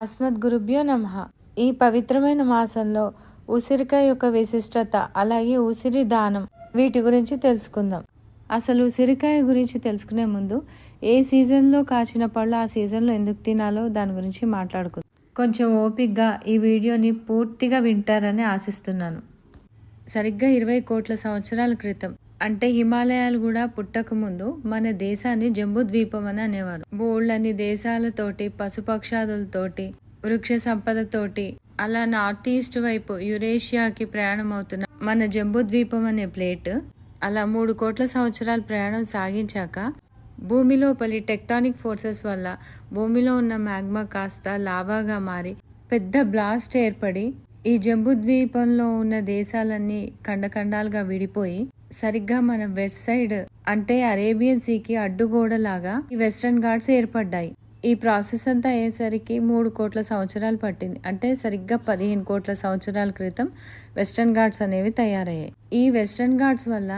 అస్మద్ గురుభ్యో నమ. ఈ పవిత్రమైన మాసంలో ఉసిరికాయ యొక్క విశిష్టత అలాగే ఉసిరి దానం వీటి గురించి తెలుసుకుందాం. అసలు ఉసిరికాయ గురించి తెలుసుకునే ముందు ఏ సీజన్లో కాచిన పళ్ళు ఆ సీజన్లో ఎందుకు తినాలో దాని గురించి మాట్లాడుకుందాం. కొంచెం ఓపిక్గా ఈ వీడియోని పూర్తిగా వింటారని ఆశిస్తున్నాను. సరిగ్గా ఇరవై కోట్ల సంవత్సరాల క్రితం అంటే హిమాలయాలు కూడా పుట్టక ముందు మన దేశాన్ని జంబూ ద్వీపం అని అనేవారు. బోళ్ళని దేశాలతోటి పశుపక్షాదులతోటి వృక్ష సంపదతోటి అలా నార్త్ ఈస్ట్ వైపు యురేషియాకి ప్రయాణం అవుతున్న మన జంబూ ద్వీపం అనే ప్లేట్ అలా మూడు కోట్ల సంవత్సరాల ప్రయాణం సాగించాక భూమి లోపలి టెక్టానిక్ ఫోర్సెస్ వల్ల భూమిలో ఉన్న మ్యాగ్మా కాస్త లావాగా మారి పెద్ద బ్లాస్ట్ ఏర్పడి ఈ జంబూ ద్వీపంలో ఉన్న దేశాలన్నీ ఖండఖండాలుగా విడిపోయి సరిగ్గా మన వెస్ట్ సైడ్ అంటే అరేబియన్ సీకి అడ్డుగోడలాగా ఈ వెస్టర్న్ ఘాట్స్ ఏర్పడ్డాయి. ఈ ప్రాసెస్ అంతా అయ్యేసరికి మూడు కోట్ల సంవత్సరాలు పట్టింది. అంటే సరిగ్గా పదిహేను కోట్ల సంవత్సరాల క్రితం వెస్టర్న్ ఘాట్స్ అనేవి తయారయ్యాయి. ఈ వెస్టర్న్ ఘాట్స్ వల్ల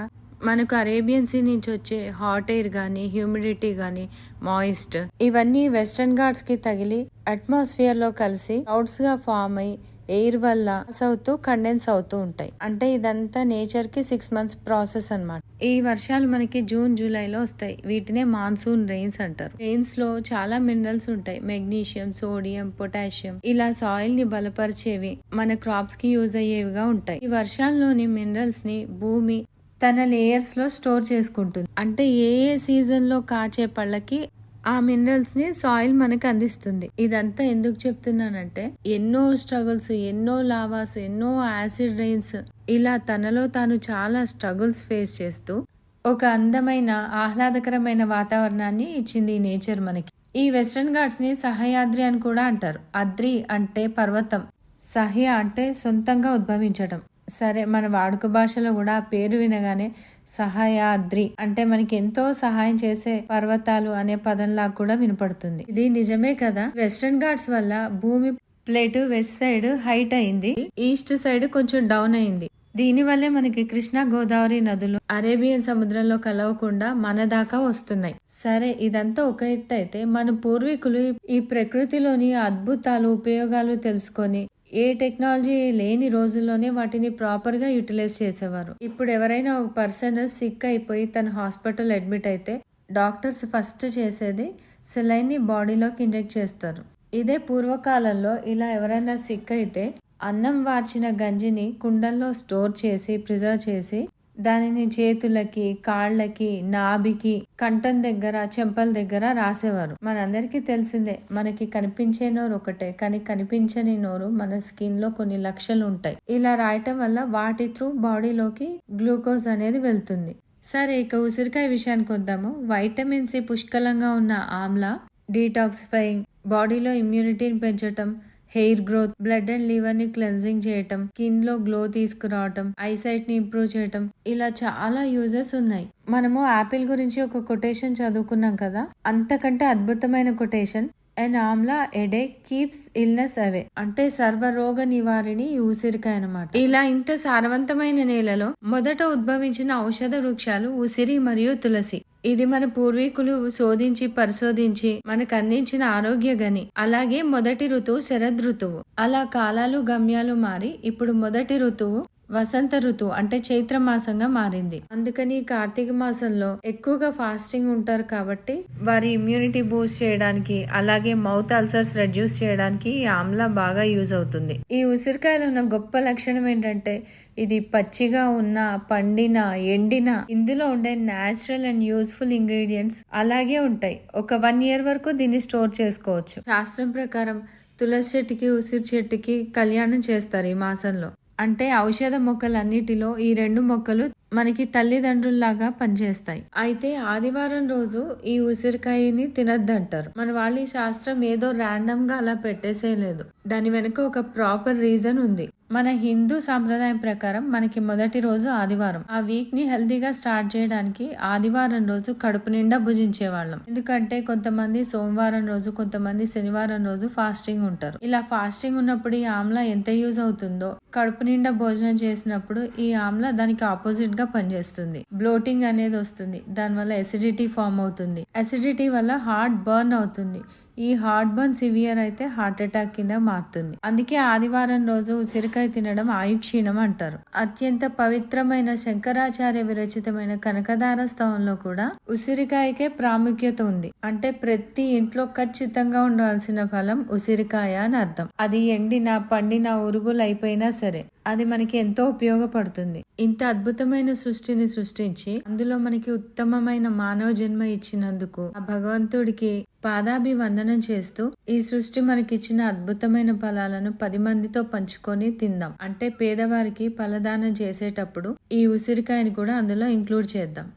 మనకు అరేబియన్ సీ నుంచి వచ్చే హాట్ ఎయిర్ కానీ హ్యూమిడిటీ కానీ మాయిస్ట్ ఇవన్నీ వెస్టర్న్ ఘాట్స్కి తగిలి అట్మాస్ఫియర్లో కలిసి క్లౌడ్స్గా ఫామ్ అయ్యి ఎయిర్ వల్ల అవుతూ కండెన్స్ అవుతూ ఉంటాయి. అంటే ఇదంతా నేచర్కి సిక్స్ మంత్స్ ప్రాసెస్ అన్నమాట. ఈ వర్షాలు మనకి జూన్ జూలైలో వస్తాయి. వీటినే మాన్సూన్ రెయిన్స్ అంటారు. రెయిన్స్లో చాలా మినరల్స్ ఉంటాయి. మెగ్నీషియం సోడియం పొటాషియం ఇలా సాయిల్ని బలపరిచేవి మన క్రాప్స్కి యూజ్ అయ్యేవిగా ఉంటాయి. ఈ వర్షాల్లోని మినరల్స్ని భూమి తన లేయర్స్లో స్టోర్ చేసుకుంటుంది. అంటే ఏ ఏ సీజన్లో కాచే పళ్ళకి ఆ మినరల్స్ని సాయిల్ మనకి అందిస్తుంది. ఇదంతా ఎందుకు చెప్తున్నానంటే ఎన్నో స్ట్రగుల్స్ ఎన్నో లావాస్ ఎన్నో యాసిడ్ రెయిన్స్ ఇలా తనలో తాను చాలా స్ట్రగుల్స్ ఫేస్ చేస్తూ ఒక అందమైన ఆహ్లాదకరమైన వాతావరణాన్ని ఇచ్చింది ఈ నేచర్ మనకి. ఈ వెస్టర్న్ ఘాట్స్ని సహయాద్రి అని కూడా అంటారు. అద్రి అంటే పర్వతం. సహ్య అంటే సొంతంగా ఉద్భవించటం. సరే మన వాడుక భాషలో కూడా ఆ పేరు వినగానే సహాయాద్రి అంటే మనకి ఎంతో సహాయం చేసే పర్వతాలు అనే పదంలా కూడా వినపడుతుంది. ఇది నిజమే కదా? వెస్టర్న్ ఘాట్స్ వల్ల భూమి ప్లేట్ వెస్ట్ సైడ్ హైట్ అయింది. ఈస్ట్ సైడ్ కొంచెం డౌన్ అయింది. దీని వల్లే మనకి కృష్ణా గోదావరి నదులు అరేబియన్ సముద్రంలో కలవకుండా మన దాకా వస్తున్నాయి. సరే ఇదంతా ఒక ఎత్తు అయితే మన పూర్వీకులు ఈ ప్రకృతిలోని అద్భుతాలు ఉపయోగాలు తెలుసుకొని ఏ టెక్నాలజీ లేని రోజుల్లోనే వాటిని ప్రాపర్గా యూటిలైజ్ చేసేవారు. ఇప్పుడు ఎవరైనా ఒక పర్సన్ సిక్ అయిపోయి తన హాస్పిటల్ అడ్మిట్ అయితే డాక్టర్స్ ఫస్ట్ చేసేది సెలైన్ని బాడీలోకి ఇంజెక్ట్ చేస్తారు. ఇదే పూర్వకాలంలో ఇలా ఎవరైనా సిక్ అయితే అన్నం వార్చిన గంజిని కుండల్లో స్టోర్ చేసి ప్రిజర్వ్ చేసి దానిని చేతులకి కాళ్ళకి నాభికి కంఠం దగ్గర చెంపల దగ్గర రాసేవారు. మనందరికీ తెలిసిందే మనకి కనిపించే నోరు ఒకటే కానీ కనిపించని నోరు మన స్కిన్లో కొన్ని లక్షలు ఉంటాయి. ఇలా రాయటం వల్ల వాటి త్రూ బాడీలోకి గ్లూకోజ్ అనేది వెళ్తుంది. సరే ఇక ఉసిరికాయ విషయానికి వద్దాము. వైటమిన్ సి పుష్కలంగా ఉన్న ఆమ్లా డీటాక్సిఫైయింగ్ బాడీలో ఇమ్యూనిటీని పెంచటం హెయిర్ గ్రోత్ బ్లడ్ అండ్ లివర్ని క్లెన్సింగ్ చేయటం స్కిన్లో గ్లో తీసుకురావటం ఐసైట్ని ఇంప్రూవ్ చేయటం ఇలా చాలా యూజెస్ ఉన్నాయి. మనము యాపిల్ గురించి ఒక కొటేషన్ చదువుకున్నాం కదా? అంతకంటే అద్భుతమైన quotation and amla a day keeps illness away అంటే సర్వరోగ నివారిణి ఉసిరికాయ అనమాట ఇలా ఇంత సారవంతమైన నేలలో మొదట ఉద్భవించిన ఔషధ వృక్షాలు ఉసిరి మరియు తులసి. ఇది మన పూర్వీకులు శోధించి పరిశోధించి మనకు అందించిన ఆరోగ్య గని. అలాగే మొదటి ఋతువు శరద్ ఋతువు. అలా కాలాలు గమ్యాలు మారి ఇప్పుడు మొదటి ఋతువు వసంత ఋతువు అంటే చైత్ర మాసంగా మారింది. అందుకని ఈ కార్తీక మాసంలో ఎక్కువగా ఫాస్టింగ్ ఉంటారు కాబట్టి వారి ఇమ్యూనిటీ బూస్ట్ చేయడానికి అలాగే మౌత్ అల్సర్స్ రెడ్యూస్ చేయడానికి ఈ ఆమ్లా బాగా యూజ్ అవుతుంది. ఈ ఉసిరికాయలో ఉన్న గొప్ప లక్షణం ఏంటంటే ఇది పచ్చిగా ఉన్న పండిన ఎండిన ఇందులో ఉండే న్యాచురల్ అండ్ యూస్ఫుల్ ఇంగ్రీడియంట్స్ అలాగే ఉంటాయి. ఒక వన్ ఇయర్ వరకు దీన్ని స్టోర్ చేసుకోవచ్చు. శాస్త్రం ప్రకారం తులసి చెట్టుకి ఉసిరి చెట్టుకి కళ్యాణం చేస్తారు ఈ మాసంలో. అంటే ఔషధ మొక్కలన్నిటిలో ఈ రెండు మొక్కలు మనకి తల్లిదండ్రుల్లాగా పనిచేస్తాయి. అయితే ఆదివారం రోజు ఈ ఉసిరికాయని తినద్దంటారు. మన వాళ్ళు ఈ శాస్త్రం ఏదో ర్యాండమ్గా అలా పెట్టేసేయలేదు. దాని వెనుక ఒక ప్రాపర్ రీజన్ ఉంది. మన హిందూ సాంప్రదాయం ప్రకారం మనకి మొదటి రోజు ఆదివారం. ఆ వీక్ని హెల్తీగా స్టార్ట్ చేయడానికి ఆదివారం రోజు కడుపు నిండా భుజించే వాళ్ళం ఎందుకంటే కొంతమంది సోమవారం రోజు కొంతమంది శనివారం రోజు ఫాస్టింగ్ ఉంటారు. ఇలా ఫాస్టింగ్ ఉన్నప్పుడు ఈ ఆమ్లా ఎంత యూజ్ అవుతుందో కడుపు నిండా భోజనం చేసినప్పుడు ఈ ఆమ్లా దానికి ఆపోజిట్గా పనిచేస్తుంది. బ్లోటింగ్ అనేది వస్తుంది. దానివల్ల ఎసిడిటీ ఫామ్ అవుతుంది. అసిడిటీ వల్ల హార్ట్ బర్న్ అవుతుంది. ఈ హార్ట్ బర్న్ సివియర్ అయితే హార్ట్ అటాక్ కింద మారుతుంది. అందుకే ఆదివారం రోజు ఉసిరికాయ తినడం ఆయుక్షీణం అంటారు. అత్యంత పవిత్రమైన శంకరాచార్య విరచితమైన కనకదార స్తవంలో కూడా ఉసిరికాయకే ప్రాముఖ్యత ఉంది. అంటే ప్రతి ఇంట్లో ఖచ్చితంగా ఉండాల్సిన ఫలం ఉసిరికాయ అని అర్థం. అది ఎండిన పండిన ఉరుగులు అయిపోయినా సరే అది మనకి ఎంతో ఉపయోగపడుతుంది. ఇంత అద్భుతమైన సృష్టిని సృష్టించి అందులో మనకి ఉత్తమమైన మానవ జన్మ ఇచ్చినందుకు ఆ భగవంతుడికి పాదాభివందనం చేస్తూ ఈ సృష్టి మనకిచ్చిన అద్భుతమైన ఫలాలను పది మందితో పంచుకొని తిందాం. అంటే పేదవారికి ఫలదానం చేసేటప్పుడు ఈ ఉసిరికాయని కూడా అందులో ఇంక్లూడ్ చేద్దాం.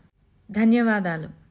ధన్యవాదాలు.